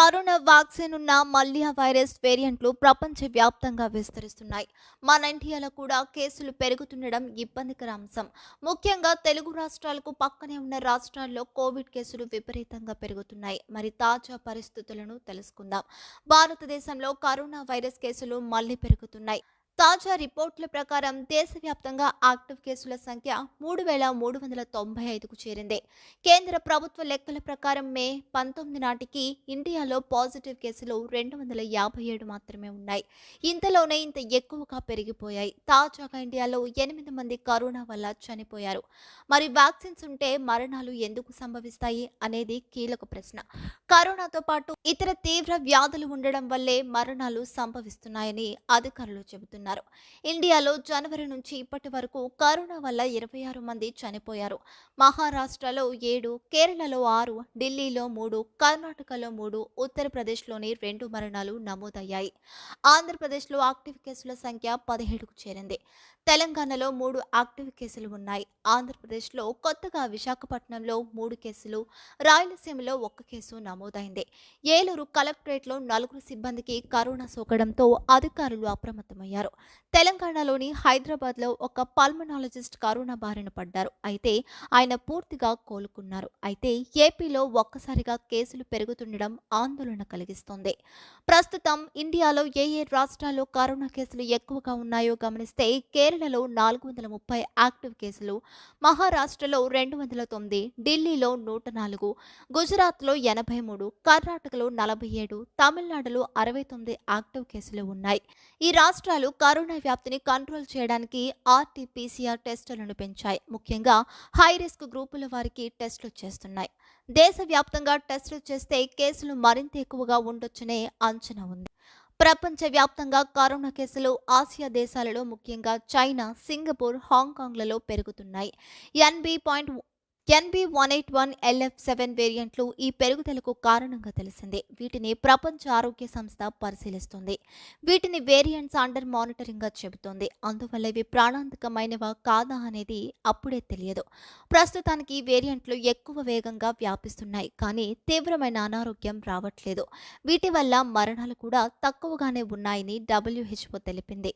Corona vaccine ఉన్న మల్లియా virus వేరియంట్లు ప్రపంచవ్యాప్తంగా విస్తరిస్తున్నాయి. మన ఇండియాలో కూడా కేసులు పెరుగుతుండడం ఇబ్బందికర అంశం. ముఖ్యంగా తెలుగు రాష్ట్రాలకు పక్కనే ఉన్న రాష్ట్రాల్లో కోవిడ్ కేసులు విపరీతంగా పెరుగుతున్నాయి. మరి తాజా పరిస్థితులను తెలుసుకుందాం. భారతదేశంలో కరోనా వైరస్ కేసులు మళ్ళీ పెరుగుతున్నాయి. తాజా రిపోర్టుల ప్రకారం దేశవ్యాప్తంగా యాక్టివ్ కేసుల సంఖ్య మూడు వేల మూడు వందల తొంభై ఐదుకు చేరింది. కేంద్ర ప్రభుత్వ లెక్కల ప్రకారం మే పంతొమ్మిది నాటికి ఇండియాలో పాజిటివ్ కేసులు రెండు వందల యాభై ఏడు మాత్రమే ఉన్నాయి. ఇంతలోనే ఇంత ఎక్కువగా పెరిగిపోయాయి. తాజాగా ఇండియాలో ఎనిమిది మంది కరోనా వల్ల చనిపోయారు. మరి వ్యాక్సిన్స్ ఉంటే మరణాలు ఎందుకు సంభవిస్తాయి అనేది కీలక ప్రశ్న. కరోనాతో పాటు ఇతర తీవ్ర వ్యాధులు ఉండడం వల్లే మరణాలు సంభవిస్తున్నాయని అధికారులు చెబుతున్నారు. ఇండియాలో జనవరి నుంచి ఇప్పటి వరకు కరోనా వల్ల ఇరవై ఆరు మంది చనిపోయారు. మహారాష్ట్రలో ఏడు కేరళలో ఆరు ఢిల్లీలో మూడు కర్ణాటకలో మూడు ఉత్తరప్రదేశ్లోని రెండు మరణాలు నమోదయ్యాయి. ఆంధ్రప్రదేశ్లో యాక్టివ్ కేసుల సంఖ్య పదిహేడుకు చేరింది. తెలంగాణలో మూడు యాక్టివ్ కేసులు ఉన్నాయి. ఆంధ్రప్రదేశ్లో కొత్తగా విశాఖపట్నంలో మూడు కేసులు రాయలసీమలో ఒక్క కేసు నమోదైంది. ఏలూరు కలెక్టరేట్లో నలుగురు సిబ్బందికి కరోనా సోకడంతో అధికారులు అప్రమత్తమయ్యారు. తెలంగాణలోని హైదరాబాద్లో ఒక పల్మనాలజిస్ట్ కరోనా బారిన పడ్డారు. అయితే ఆయన పూర్తిగా కోలుకున్నారు. అయితే ఏపీలో ఒక్కసారిగా కేసులు పెరుగుతుండడం ఆందోళన కలిగిస్తోంది. ప్రస్తుతం ఇండియాలో ఏ ఏ రాష్ట్రాల్లో కరోనా కేసులు ఎక్కువగా ఉన్నాయో గమనిస్తే కేరళలో నాలుగు వందల ముప్పై యాక్టివ్ కేసులు మహారాష్ట్రలో రెండు వందల తొమ్మిది ఢిల్లీలో నూట నాలుగు గుజరాత్లో ఎనభై మూడు కర్ణాటకలో నలభై ఏడు తమిళనాడులో అరవై తొమ్మిది యాక్టివ్ కేసులు ఉన్నాయి. ఈ రాష్ట్రాలు కరోనా వ్యాప్తిని కంట్రోల్ చేయడానికి ఆర్టీపీసీఆర్ టెస్టులను పెంచాయి. ముఖ్యంగా హై రిస్క్ గ్రూపుల వారికి టెస్టులు చేస్తున్నాయి. దేశవ్యాప్తంగా టెస్టులు చేస్తే కేసులు మరింత ఎక్కువగా ఉండొచ్చనే అంచనా ఉంది. ప్రపంచవ్యాప్తంగా కరోనా కేసులు ఆసియా దేశాలలో ముఖ్యంగా చైనా సింగపూర్ హాంకాంగ్లలో పెరుగుతున్నాయి. NB point NB one eight one LF seven వేరియంట్లు ఈ పెరుగుదలకు కారణంగా తెలిసింది. వీటిని ప్రపంచ ఆరోగ్య సంస్థ పరిశీలిస్తుంది. వీటిని వేరియంట్స్ అండర్ మానిటరింగ్గా చెబుతోంది. అందువల్ల ఇవి ప్రాణాంతకమైనవా కాదా అనేది అప్పుడే తెలియదు. ప్రస్తుతానికి ఈ వేరియంట్లు ఎక్కువ వేగంగా వ్యాపిస్తున్నాయి. కానీ తీవ్రమైన అనారోగ్యం రావట్లేదు. వీటి వల్ల మరణాలు కూడా తక్కువగానే ఉన్నాయని డబ్ల్యూహెచ్ఓ తెలిపింది.